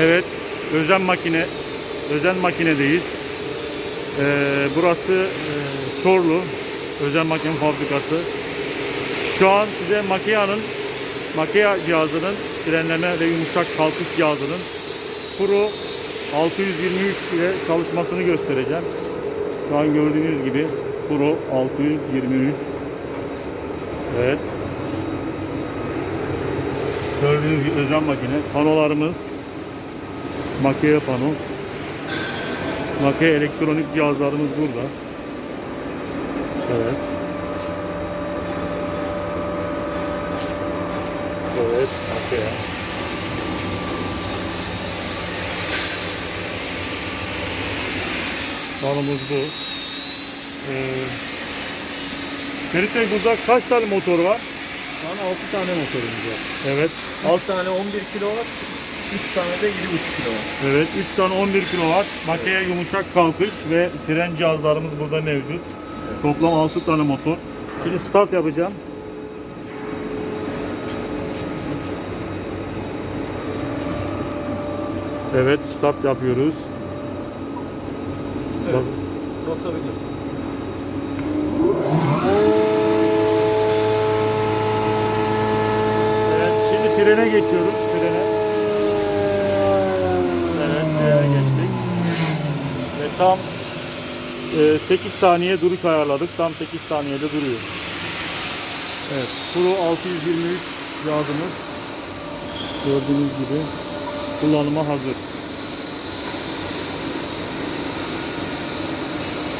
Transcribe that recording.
Evet, özel makine, özel makinedeyiz. Ee, burası e, Çorlu, özel makine fabrikası. Şu an size Makia'nın, Makia cihazının frenleme ve yumuşak kalkış cihazının Pro 623 ile çalışmasını göstereceğim. Şu an gördüğünüz gibi Pro 623. Evet. Gördüğünüz gibi özel makine. Panolarımız Makia pano. Makia elektronik cihazlarımız burada. Evet. Evet, Makia. Panomuz bu. Ee, Ferit Bey burada kaç tane motor var? Şu an 6 tane motorumuz var. Evet. 6 tane 11 kW, 3 tane de 7,5 kW. Evet 3 tane 11 kW makine yumuşak kalkış ve fren cihazlarımız burada mevcut. Toplam 6 tane motor. Şimdi start yapacağım. Evet start yapıyoruz. Evet. Basabiliriz. Evet şimdi frene geçiyoruz. Frene. Evet frene geçtik. Ve tam e, 8 saniye duruş ayarladık. Tam 8 saniyede duruyor. Evet. Pro 623 cihazımız gördüğünüz gibi kullanıma hazır.